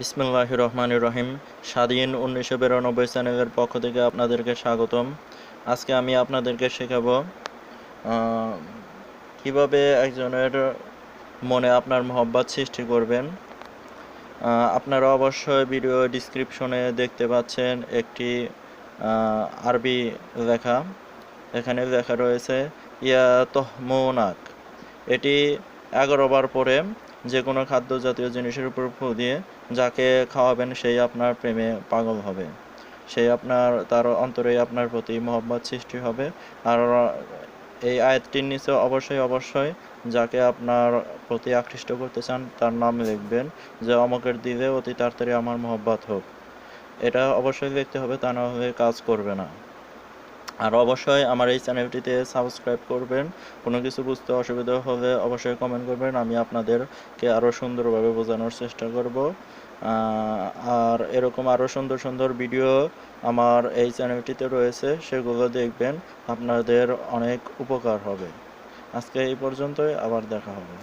বিসমুল্লাহ রহমান রহিম স্বাধীন উনিশশো বিরানব্বই চ্যানেলের পক্ষ থেকে আপনাদেরকে স্বাগতম। আজকে আমি আপনাদেরকে শেখাবো কীভাবে একজনের মনে আপনার মহব্বত সৃষ্টি করবেন। আপনারা অবশ্যই ভিডিও ডিসক্রিপশনে দেখতে পাচ্ছেন একটি আরবি লেখা। এখানে লেখা রয়েছে, ইয়া তহমোনাক। এটি এগারো বার পরে যে কোনো খাদ্য জাতীয় জিনিসের উপর ফু দিয়ে যাকে খাওয়াবেন সেই আপনার প্রেমে পাগল হবে। সেই আপনার, তার অন্তরে আপনার প্রতি মহব্বত সৃষ্টি হবে। আর এই আয়াতটির নিচে অবশ্যই অবশ্যই যাকে আপনার প্রতি আকৃষ্ট করতে চান, তার নাম লিখবেন যে, অমকের দিলে অতি তাড়াতাড়ি আমার মহব্বত হোক। এটা অবশ্যই লিখতে হবে, তা না হলে কাজ করবে না। আর অবশ্যই আমার এই চ্যানেলটিতে সাবস্ক্রাইব করবেন। কোনো কিছু বুঝতে অসুবিধা হলে অবশ্যই কমেন্ট করবেন। আমি আপনাদেরকে আরও সুন্দরভাবে বোঝানোর চেষ্টা করব। আর এরকম আরও সুন্দর সুন্দর ভিডিও আমার এই চ্যানেলটিতে রয়েছে, সেগুলো দেখবেন আপনাদের অনেক উপকার হবে। আজকে এই পর্যন্তই, আবার দেখা হবে।